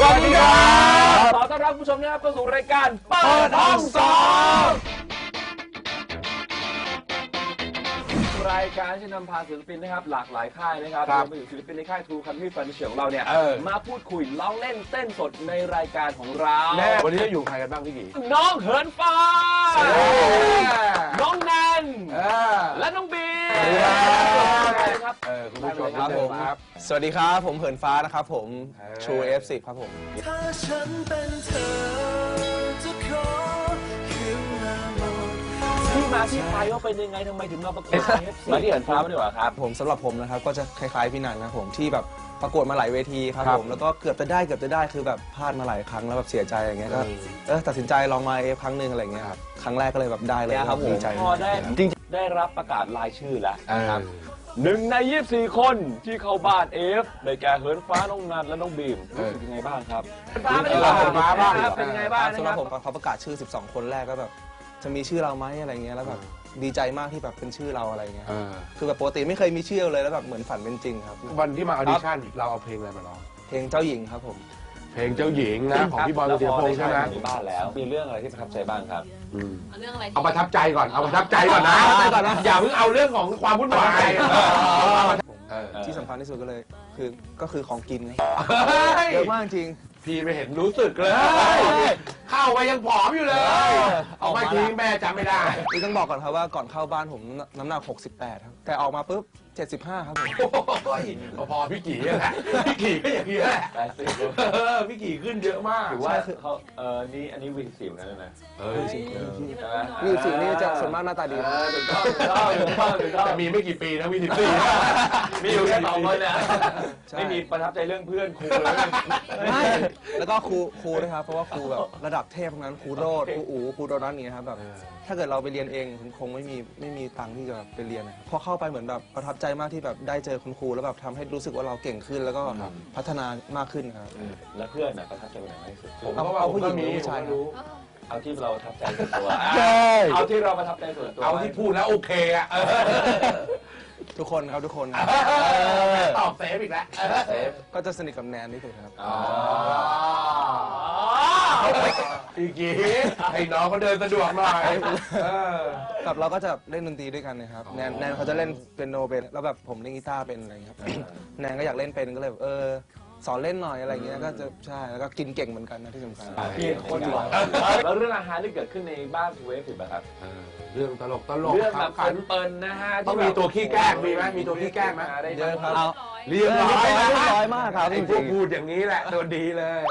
สวัสดีครับขอต้อนรับผู้ชมนะครับเข้าสู่รายการเปิดห้องสอบรายการที่นำพาศิลปินนะครับหลากหลายค่ายนะครับครรัวบมไปถึงศิลปินในค่ายทูคันที่ฟันเฉียของเราเนี่ยเออมาพูดคุยร้องเล่นเต้นสดในรายการของเราแน่วันนี้จะอยู่ใครกันบ้างพี่กีน้องเหินฟ้า น้องแนนเออและน้องบีสวัสดี ครับครับ เออคุณผู้ชมครับผมครับ สวัสดีครับ ผมเหินฟ้านะครับผมเออ True F10 ครับผม ถ้าฉันเป็นเธอจะขอคืนมาหมดที่มาที่ไปว่าเป็นยังไงทำไมถึงมาประกวด KFC มาที่เหินฟ้าดีกว่าครับ ผมสำหรับผมนะครับก็จะคล้ายๆพี่นันนะครับผมที่แบบประกวดมาหลายเวทีครับครับผมแล้วก็เกือบจะได้เกือบจะได้คือแบบพลาดมาหลายครั้งแล้วแบบเสียใจอย่างเงี้ยก็เออตัดสินใจลองมาเอฟครั้งหนึ่งอะไรเงี้ยครับครั้งแรกก็เลยแบบได้เลยเนี่ยครับผมดีใจพอได้มากจริง ได้รับประกาศรายชื่อแล้วเออนะครับหนึ่งใน 24 คนที่เข้าบ้านเอฟได้แก่เหินฟ้าน้องนันและน้องบีมรู้สึกยังไงบ้างครับเหินฟ้าไม่ได้เหินฟ้าบ้างครับเป็นยังไงบ้างนะสำหครัรับบผมเขาประกาศชื่อ 12 คนแรกก็แบบจะมีชื่อเราไหมอะไรเงี้ยแล้วแบบดีใจมากที่แบบเป็นชื่อเราอะไรเงี้ยเออคือแบบปกติไม่เคยมีชื่อเลยแล้วแบบเหมือนฝันเป็นจริงครับ วันที่มาออดิชั่นเราเอาเพลงอะไรมาร้องเพลงเจ้าหญิงครับผม เพลงเจ้าหญิงนะของพี่บอยแล้วเตียพพงษ์ใช่ไหมด้บ้านแล้วมีเรื่องอะไรที่ประทับใจบ้างครับอืม เอาเรื่องอะไรดีเอาประทับใจก่อน เอาประทับใจก่อนนะ อย่าเพิ่งเอาเรื่องของความวุ่นวายเออที่สำคัญที่สุดก็เลยคือก็คือของกินครับเฮ้ยเยอะมากจริง พี่ไม่เห็นรู้สึกเลย เข้าไปยังผอมอยู่เลย เอาไปทิ้งแม่จำไม่ได้นี่ต้องบอกก่อนครับว่าก่อนเข้าบ้านผมน้ำหนัก 68 ครับ แต่ออกมาปุ๊บ 75 ครับผม โอ้ยพอพี่กี่แหละพี่กี่ก็อย่างนี้แหละแต่สิเออพี่กี่ขึ้นเยอะมาก ถือว่าเขาเออนี่อันนี้วีสิบนั่นนะเฮ้ยนี่มันรุ่นน้อยนี่สีนี่จะส่วนมากหน้าตาดีเออถูกต้องถูกต้องถูกต้องถูกต้องจะมีไม่กี่ปีนะวินิตี้มีอยู่แค่สองคนเนี่ยใช่ไม่มีประทับใจเรื่องเพื่อนครูเลยไม่แล้วก็ครูครูด้วยครับ เพราะว่าครูแบบระดับเทพทั้งนั้นครูโรดครูอูครูโดนัทอย่างเงี้ยครับแบบถ้าเกิดเราไปเรียนเองคงไม่มีไม่มีตังค์ที่จะแบบไปเรียนนะครับพอเข้าไปเหมือนแบบประทับใจมากที่แบบได้เจอคุณครูแล้วแบบทำให้รู้สึกว่าเราเก่งขึ้น แล้วก็พัฒนามากขึ้นครับ แล้วเพื่อนน่ะประทับใจคนไหนมากที่สุดผมก็ว่าผมก็มีผมก็รู้ เอาที่เราประทับใจส่วนตัวใช่ เอาที่เราประทับใจส่วนตัวเอาที่พูดแล้วโอเคอะเออทุกคนครับทุกคนครับตอบเซฟอีกแล้วเซฟก็จะสนิทกับแนนที่สุดครับ อ๋อ อีกทีให้น้องเขาเดินสะดวกหน่อยเออ แบบเราก็จะเล่นดนตรีด้วยกันนะครับอ๋อแนนแนนเขาจะเล่นเป็นโนเป็นแล้วแบบผมเล่นกีตาร์เป็นอะไรอย่างเงี้ยครับ แนนก็อยากเล่นเป็นก็เลยแบบเออสอนเล่นหน่อยอะไรเงี้ยก็จะใช่แล้วก็กินเก่งเหมือนกันนะที่สำคัญ เปลี่ยนคนดีกว่าแล้วเรื่องอาหารที่เกิดขึ้นในบ้านทูเวฟผิดป่ะครับ เออเรื่องตลกตลกเรื่องแบบขันเปิลๆนะฮะต้องมีตัวขี้แกล้งมีไหมมีตัวขี้แกล้งไหมได้เยอะครับร้อยเรียบร้อยเรียบนะร้อยมากครับไอ้พวกพูดอย่างนี้แหละตัวดีเลย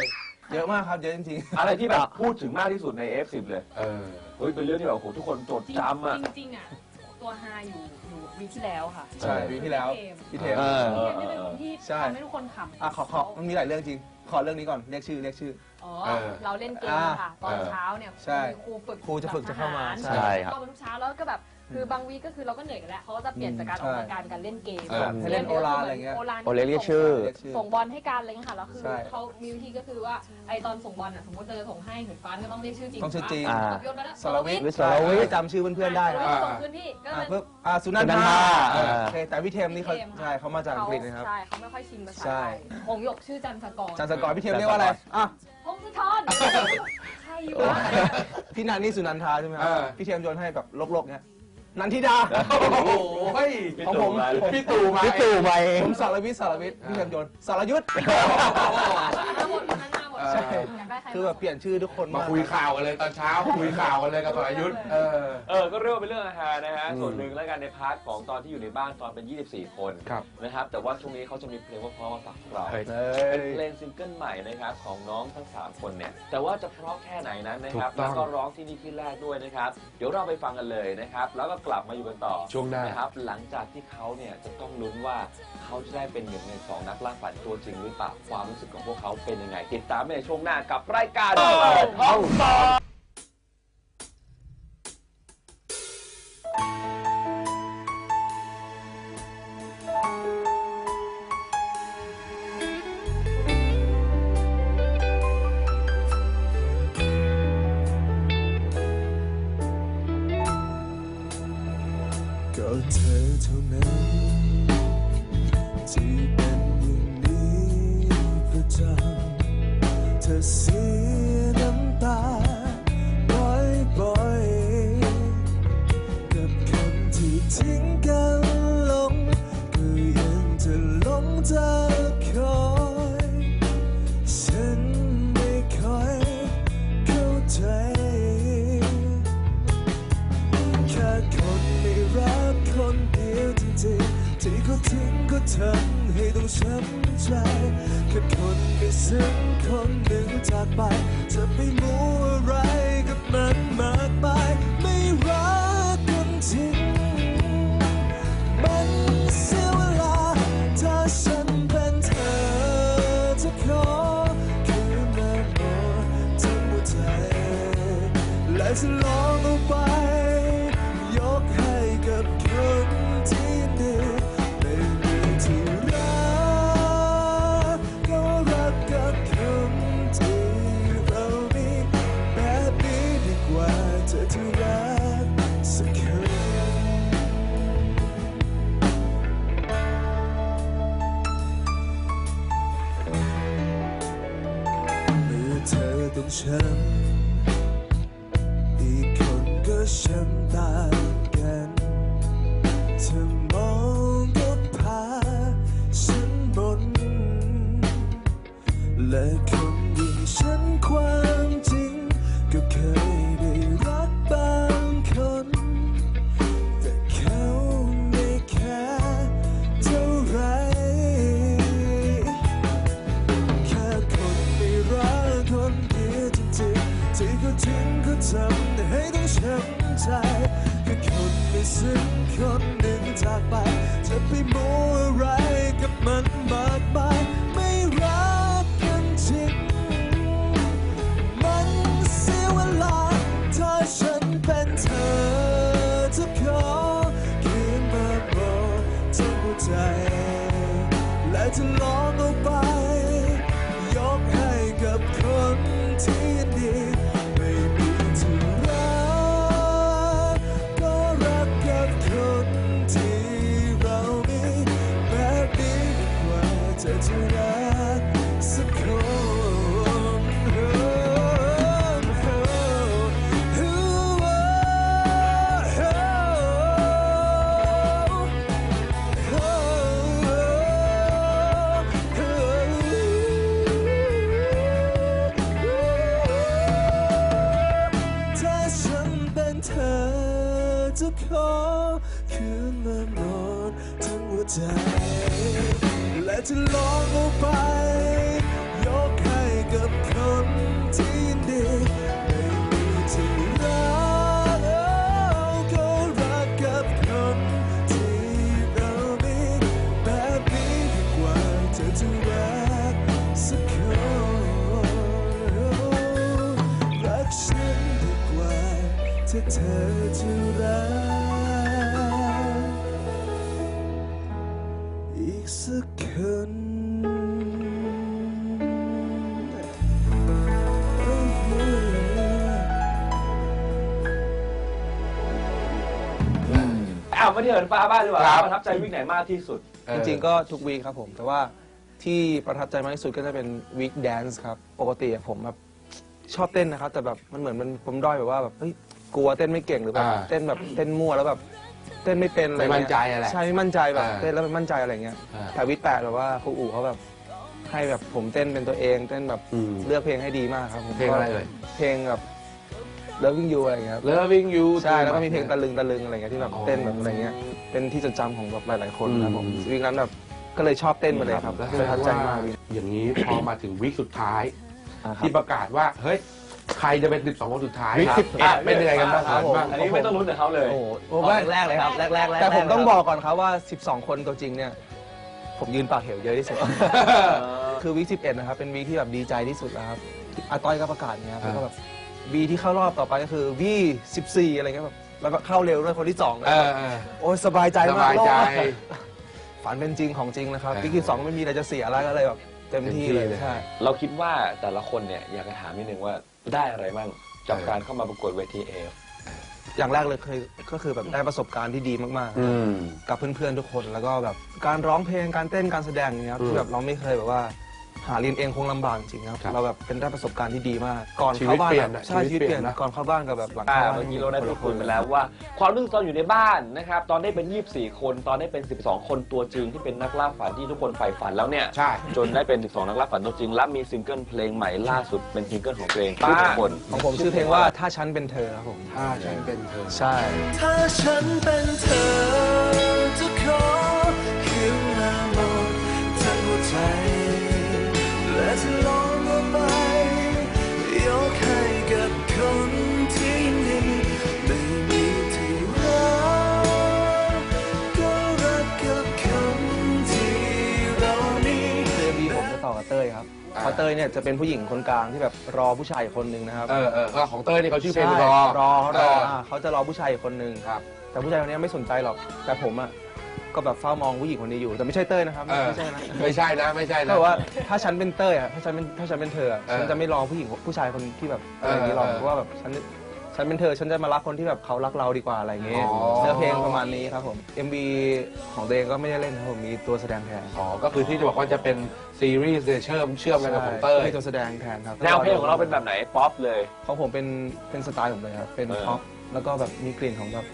เยอะมากครับเยอะจริงอะไรที่แบบพูดถึงมากที่สุดใน F10 เลยเออ เฮ้ยเป็นเรื่องที่แบบโอ้โหทุกคนจดจำอะ จริงๆอะตัวฮาอยู่อยู่วีคที่แล้วค่ะๆใช่ปีที่แล้วพี่เทม เออที่เป็นคนที่ใช่ ทำให้ทุกคนขำอะขอขอมันมีหลายเรื่องจริง ขอเรื่องนี้ก่อนเรียกชื่อเรียกชื่อ อ๋อเออเราเล่นเกมค่ะ ตอนเช้าเนี่ยใช่ครูฝึกครูจะฝึกจะเข้ามา ทหใช่ครับ ก็เป็นทุกเช้าแล้วก็แบบ คือบางวีคก็คือเราก็เหนื่อยกันแล้วเขาก็จะเปลี่ยนจากการออกกำลังกายเป็นการเล่นเกมเออให้เล่นโอลาอะไรเงี้ย โอลานโอเลเรียกชื่อเรียกชื่อ ส่งบอลให้การอะไรเงี้ยค่ะแล้วคือใช่เขามีวิธีก็คือว่าไอตอนส่งบอลอะสมมติเจอส่งให้เหมือนฟ้านก็ต้องเรียกชื่อจริงต้องชื่อจริง อ่ากับยศแล้วนะสรวิทย์สรวิทย์สรวิทย์ จำชื่อเพื่อนๆได้ครับส่งคืนพี่ก็อะเลยปุ๊บอะสุนันสุนันทาทาเออเออโอเคแต่พี่เทมนี่เขาใช่เขามาจากอังกฤษนะครับ ใช่เขาไม่ค่อยชินภาษาใช่ ไทยหงหยกชื่อจันทกรจันทร์สกอร์พี่เทมเรียกว่าอะไรอะพงศธรใช่อยู่วะพี่นันนี่สุนันทาใช่ไหมครัเอบอ พี่เทมโยนให้แบบลกๆเนี้ย นันทิดาโอ้โหเฮ้ยของผมพี่ตู่มาพี่ตู่ไปผมสารวิทย์สารวิทย์พี่เทมโยนสารยุทธ์มาหมดวันนั้นมาหมด ใช่อยากได้ใครคือแบบเปลี่ยนชื่อทุกคนมาคุยข่าวกันเลยตอนเช้า คุยข่าวกันเลยกับสรยุทธ์เออเออก็เรียกว่าเป็นเรื่องอาหารนะฮะส่วนหนึ่งแล้วกันในพาร์ทของตอนที่อยู่ในบ้านตอนเป็น 24 คนครับนะครับแต่ว่าช่วงนี้เขาจะมีเพลงว่าเพราะๆมาฝากพวกเราเฮ้ยเอเป็นอเพลงซิงเกิลใหม่นะครับของน้องทั้ง 3 คนเนี่ยแต่ว่าจะเพราะแค่ไหนนั้นนะครับถูกต้แล้องวก็ร้องที่นี่ที่แรกด้วยนะครับ เดี๋ยวเราไปฟังกันเลยนะครับแล้วก็กลับมาอยู่กันต่อช่วงหน้านะครับหลังจากที่เขาเนี่ยจะต้องลุ้นว่าเขาจะได้เป็นหนึ่งในสองนักล่าฝันตัวจริงหรือเปล่าความรู้สึกของพวกเขาเป็นยังไงติดตามในช่วงหน้ากับรายการห้องสอบ และคนอย่างฉันความจริง ก็เคยได้รักบางคน แต่เขาไม่แค่เท่าไรแค่คนไม่รักคนเดียวจริงๆที่เขาทิ้งเขาทำให้ต้องช้ำใจแค่คนไม่ซึ้งคนหนึ่งจากไปจะไปมัวอะไร คืนมาหมดทั้งหัวใจ และจะลองเอาไป ยกให้กับคนที่ดีไม่มีที่รักก็รักกับคนที่เรามีแบบนี้ดีกว่าเธอจะรักสักคนรักฉันดีกว่าถ้าเธอจะรัก สักคนโอ้โหอ้าวมาที่เหินฟ้าบ้างดีกว่าครับ ประทับใจวิกไหนมากที่สุด จริงๆก็ทุกวีคครับผม แต่ว่าที่ประทับใจมากที่สุดก็จะเป็นวีคแดนซ์ครับ ปกติอะผมแบบชอบเต้นนะครับ แต่แบบมันเหมือนมันผมด้อยแบบว่าแบบเฮ้ยกลัวเต้นไม่เก่งหรือแบบอ่า เต้นแบบเต้นมั่วแล้วแบบ เต้นไม่เป็นอะไรไม่มั่นเงี้ยใจอะแหละใช่ไม่มั่นใจแบบอ่าเต้นแล้วไม่มั่นใจอะไรเงี้ยอ่าแต่วิกแปดแบบว่าครูอู๋เขาแบบให้แบบผมเต้นเป็นตัวเองเต้นแบบอืมเลือกเพลงให้ดีมากครับผมเพลงอะไรเอ่ย เพลงแบบ Loving You อะไรเงี้ยครับ Loving You ใช่แล้วก็มีเพลงตะลึงตะลึงอะไรเงี้ยที่แบบอ๋อเต้นแบบอะไรเงี้ยเป็นที่จดจำของแบบหลาย ๆ คนนะครับผมอืมวีคนั้นแบบก็เลยชอบเต้นมาเลยครับแล้วประทับใจมากวีคอย่างนี้ พอมาถึงวิกสุดท้าย อ่าครับ ที่ประกาศว่า เฮ้ย ใครจะเป็น 12 คนสุดท้ายวิกครับ11อะเป็นยังไงกันบ้างครับผมบ้าง อันนี้ไม่ต้องลุ้นกับเขาเลย โอ้โหโอ้แรกๆเลยครับแรกๆแรกๆแต่ผมต้องเลยบอกก่อนครับว่า 12 คนตัวจริงเนี่ย ผมยืนปากเหวเยอะที่สุด คือวีค11 นะครับ เป็นวีคที่แบบดีใจที่สุดแล้วครับอาต้อยก็ประกาศเนี่ยครับแล้วก็แบบวีที่เข้ารอบต่อไปก็คือวี14 อะไรเงี้ยแบบแล้วก็เข้าเร็วด้วยคนที่สองเลยเออเออโอ้ยสบายใจสมากบายใจรอดฝันเป็นจริงของจริงนะครับเออ วีคที่สองไม่มีอะไรจะเสียแล้วก็เลยแบบ เต็มที่เลยเต็มที่เลยใช่ เราคิดว่าแต่ละคนเนี่ยอยากจะถามนิดนึงว่าได้อะไรบ้างจากเออการเข้ามาประกวดเวทีเอฟ อย่างแรกเลยเคยก็คือแบบได้ประสบการณ์ที่ดีมากๆอืมกับเพื่อนๆทุกคนแล้วก็แบบการร้องเพลงการเต้นการแสดงอย่างเงี้ยครับอืมที่แบบเราไม่เคยแบบว่า หาเรียนเองคงลำบากจริงครับ ครับเราแบบเป็นได้ประสบการณ์ที่ดีมาก ก่อนชีวิตเข้าบ้านเปลี่ยนอะใช่ชีชีวิวิตตเปเปลี่ลี่ยยนนนะ ก่อนเข้าบ้านกับแบบหลังอ่าเข้าบ้าน เมื่อกี้เราได้พูดคุยไปแล้วว่า ความรู้สึกตอนอยู่ในบ้านนะครับ ตอนได้เป็น 24 คน ตอนได้เป็น 12 คนตัวจริงที่เป็นนักล่าฝันที่ทุกคนใฝ่ฝันแล้วเนี่ย ใช่ จนได้เป็น 12 นักล่าฝันตัวจริง และมีซิงเกิลเพลงใหม่ล่าสุดเป็นซิงเกิลของตัวเองทุกคน ของผมชื่อเพลงว่าถ้าฉันเป็นเธอครับผม ถ้าฉันเป็นเธอ ใช่ ถ้าฉันเป็นเธอ ต่อกับเต้ยครับอ่า เพราะเต้ยเนี่ยจะเป็นผู้หญิงคนกลางที่แบบรอผู้ชายอีกคนนึงนะครับเออเออเออของเต้ยนี่เขาชื่อเพลงใช่รอรอเขารอเอออ่าเขาจะรอผู้ชายอีกคนนึงครับ แต่ผู้ชายคนนี้ไม่สนใจหรอก แต่ผมอะก็แบบเฝ้ามองผู้หญิงคนนี้อยู่ แต่ไม่ใช่เต้ยนะครับเออไม่ใช่นะไม่ใช่นะไม่ใช่นะ แต่ว่าถ้าฉันเป็นเต้ยอะถ้าฉันเป็นถ้าฉันเป็นเธออะเออฉันจะไม่รอผู้หญิงผู้ชายคนที่แบบอะไรอย่างนี้หรอกเออเพราะว่าแบบฉัน ฉันเป็นเธอฉันจะมารักคนที่แบบเขารักเราดีกว่าอะไรอย่างเงี้ยอ๋อ เนื้อเพลงประมาณนี้ครับผม MV ของตัวเองก็ไม่ได้เล่นครับผมมีตัวแสดงแทนอ๋อก็คือที่จะบอกว่าจะเป็นซีรีส์เนี่ยเชื่อมเชื่อมกันกับของเต้ย มีตัวแสดงแทนครับแนวเพลงของเราเป็นแบบไหนป๊อปเลย ของผมเป็นเป็นสไตล์ผมเลยครับเป็นเออ พ็อปแล้วก็แบบมีกลิ่นของแบบ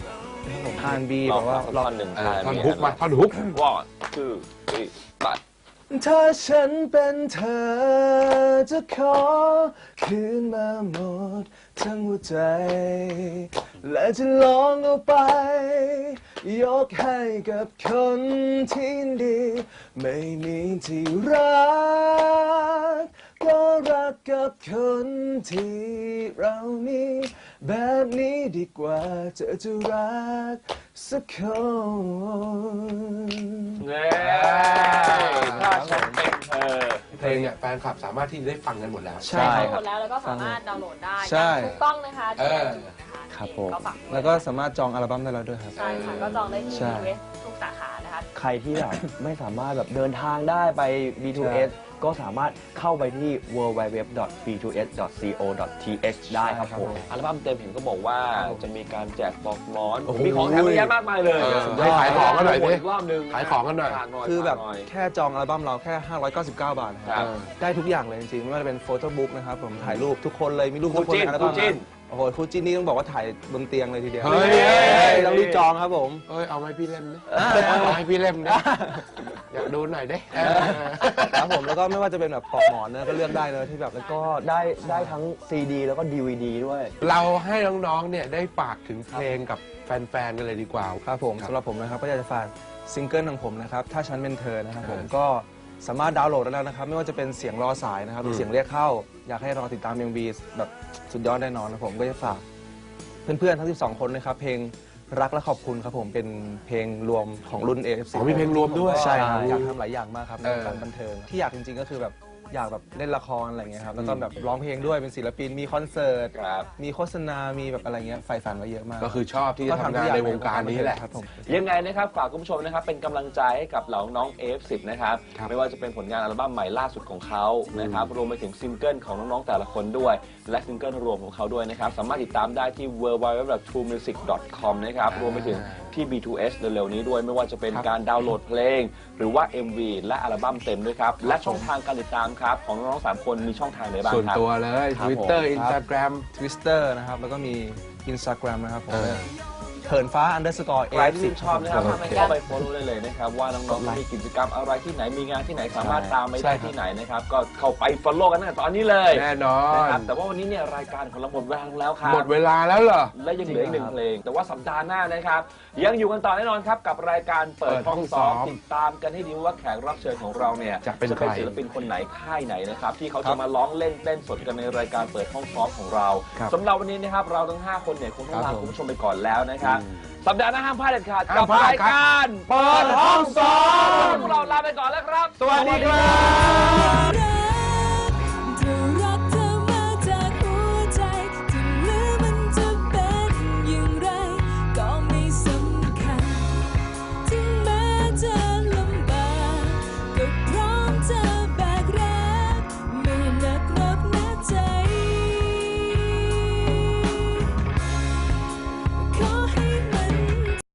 ฮานบีลแบองบว่าฟังล็อกท่อนหนึ่งเออท่อนฮุกมาท่อนฮุก ว่าคือตัด ถ้าฉันเป็นเธอจะขอคืนมาหมด ทั้งหัวใจ และจะลองเอาไป ยกให้กับคนที่ดี ไม่มีที่รัก ก็รักกับคนที่เรามีแบบนี้ดีกว่าเธอจะรักสักคนเน่ถ้าฉันเป็นเธอ เพลงเนี่ยแฟนคลับสามารถที่จะได้ฟังกันหมดแล้ว ใช่ ได้คหมรับดแล้วแล้วก็สามารถดาวน์โหลดได้ใช่ ถูกต้องนะคะเออครับผม ก็ฝากแล้วก็สามารถจองอัลบั้มได้แล้วด้วยครับ ใช่ค่ะก็จองได้ที่ใช่ เวสทุกสาขานะคะ ใครที่แบบ ไม่สามารถแบบเดินทางได้ไป B2S ก็สามารถเข้าไปที่ www.b2s.co.th ได้ครับผม อัลบั้มเต็มเห็นก็บอกว่าจะมีการแจกปลอกหมอน โอ้โหมีของแถมเยอะแยะมากมายเลยเออให้ขายของกันหน่อยสิกรอบหนึงขายของกันหน่อย ฝากหน่อยคือแบบฝากหน่อย แค่จองอัลบั้มเราแค่ 599 บาทนะคครัรับ บ ได้ทุกอย่างเลยจริงๆ ไม่ว่าจะเป็นโฟโต้บุ๊กนะครับ ผมถ่ายรูปทุกคนเลย มีรูปทุกคนคู่จิ้นในอัลบั้มคู่จิ้นนะ โอ้โหคู่จิ้นนี่ต้องบอกว่าถ่ายบนเตียงเลยทีเดียวเฮ้ย ต้องรีบจองครับผม เอ้ยเอาไหมพี่เล่มดิเอาให้พี่เล่มดิอยากดูหน่อยดิเออครับผมแล้วก็ไม่ว่าจะเป็นแบบปลอกหมอนนะก็เลือกได้เลยที่แบบแล้วก็ได้ได้ทั้ง CD แล้วก็ DVD ด้วย เราให้น้องๆเนี่ยได้ฝากถึงเพลงกับแฟนๆกันเลยดีกว่า ครับผมครับสำหรับผมนะครับก็อยากจะฝากซิงเกิลของผมนะครับ ถ้าฉันเป็นเธอนะครับผมเออก็ สามารถดาวน์โหลดได้แล้วนะครับ ไม่ว่าจะเป็นเสียงรอสายนะครับหรือมเสียงเรียกเข้า อยากให้รอติดตาม MV แบบสุดยอดแน่นอนนะผมก็จะฝาก เพื่อนๆ ทั้ง 12 คนนะครับ เพลงรักและขอบคุณครับผมเป็นเพลงรวมของรุ่น AFC อ๋อมีเพลงรวมด้วย ใช่ครับใช่อยากทำหลายอย่างมากครับในเออวงการบันเทิง ที่อยากจริงๆก็คือแบบ อยากแบบเล่นละครอะไรเงี้ยครับแล้วก็แบบร้องเพลงด้วยเป็นศิลปินมีคอนเสิร์ตครับ มีโฆษณามีแบบอะไรเงี้ยใฝ่ฝันไว้เยอะมาก ก็คือชอบที่จะทำงานในวงการนี้แหละ ครับผม ยังไงนะครับฝากคุณผู้ชมนะครับเป็นกำลังใจให้กับเหล่าน้อง F10 นะครับครับไม่ว่าจะเป็นผลงานอัลบั้มใหม่ล่าสุดของเขานะครับรวมไปถึงซิงเกิลของน้องๆแต่ละคนด้วย และซิงเกิลรวมของเขาด้วยนะครับสามารถติดตามได้ที่ www.truemusic.com นะครับรวมไปถึง ที่ B2S เร็วๆนี้ด้วยไม่ว่าจะเป็นครับการดาวน์โหลดเพลง หรือว่า MV และอัลบั้มเต็มด้วยครับ และช่องทางการติดตามครับ ของน้องๆสามคนมีช่องทางไหนบ้างส่วนครับ ตัวเลย ครับผม Twitter Instagram Twister นะครับ แล้วก็มี Instagram นะครับผม เออเถินฟ้า underscore ใครที่ชื่น a ชอบนะครับผมเข้าไป follow ได้เลยนะครับ ว่าน้องๆมีกิจกรรมอะไรที่ไหนมีงานที่ไหนสามารถตามไปใช่ได้ครับที่ไหนนะครับ ก็เข้าไป follow กันตั้งแต่ตอนนี้เลยแน่นอนะนครับแต่ว่าวันนี้เนี่ยรายการของเราหมดเวลาลงแล้วครับ หมดเวลาแล้วเหรอ และยังเหลืออีกหนึ่งเพลง แต่ว่าสัปดาห์หน้านะครับ ยังอยู่กันต่อแน่นอนครับ กับรายการเปิดเปิดห้ห้อองงซ้อมซ้อมติดตามกันให้ดีว่าแขกรับเชิญของเราเนี่ยจะเป็นเป็นใครศิลปินคนไหนค่ายไหนนะครับ ที่เขาครัจะบมาร้องเล่นเต้นสดกันในรายการเปิดห้องซ้อมของเราครับสำหรับวันนี้นะครับเราทั้งห้าคนเนี่ยคงต้องครัลาบผมคุณผู้ชมไปก่อนแล้วนะครับสัปดาห์หน้าห้ามพลาดเด็ดขาดห้ากัมบพลาดรายครับ การเปิดห้องซ้อมพวกเราลาไปก่อนแล้วครับ สวัสดีครับ